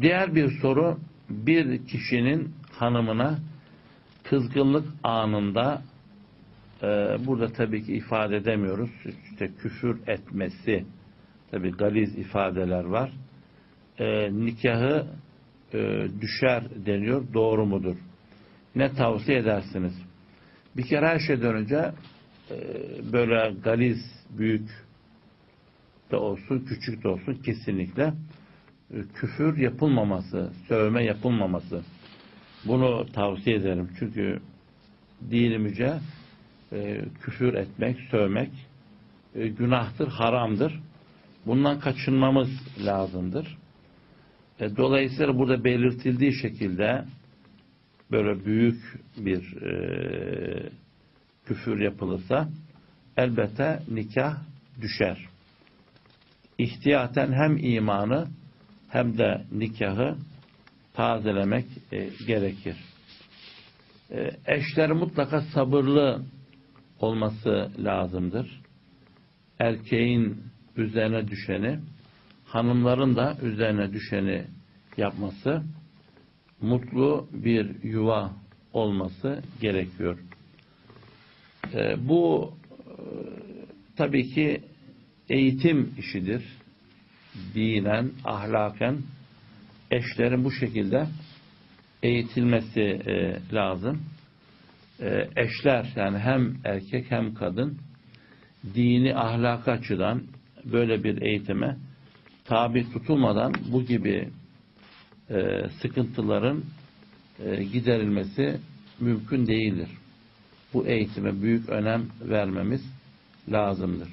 Diğer bir soru bir kişinin hanımına kızgınlık anında e, burada tabii ki ifade edemiyoruz. İşte küfür etmesi tabii galiz ifadeler var. E, nikahı e, düşer deniyor. Doğru mudur? Ne tavsiye edersiniz? Bir kere her şeyden önce e, böyle galiz büyük de olsun, küçük de olsun kesinlikle küfür yapılmaması, sövme yapılmaması. Bunu tavsiye ederim. Çünkü dinimizce e, küfür etmek, sövmek e, günahtır, haramdır. Bundan kaçınmamız lazımdır. E, dolayısıyla burada belirtildiği şekilde böyle büyük bir e, küfür yapılırsa elbette nikah düşer. İhtiyaten hem imanı hem de nikahı tazelemek e, gerekir. E, eşler mutlaka sabırlı olması lazımdır. Erkeğin üzerine düşeni, hanımların da üzerine düşeni yapması, mutlu bir yuva olması gerekiyor. E, bu e, tabii ki eğitim işidir. Dinen, ahlaken eşlerin bu şekilde eğitilmesi e, lazım. E, eşler yani hem erkek hem kadın dini ahlak açıdan böyle bir eğitime tabi tutulmadan bu gibi e, sıkıntıların e, giderilmesi mümkün değildir. Bu eğitime büyük önem vermemiz lazımdır.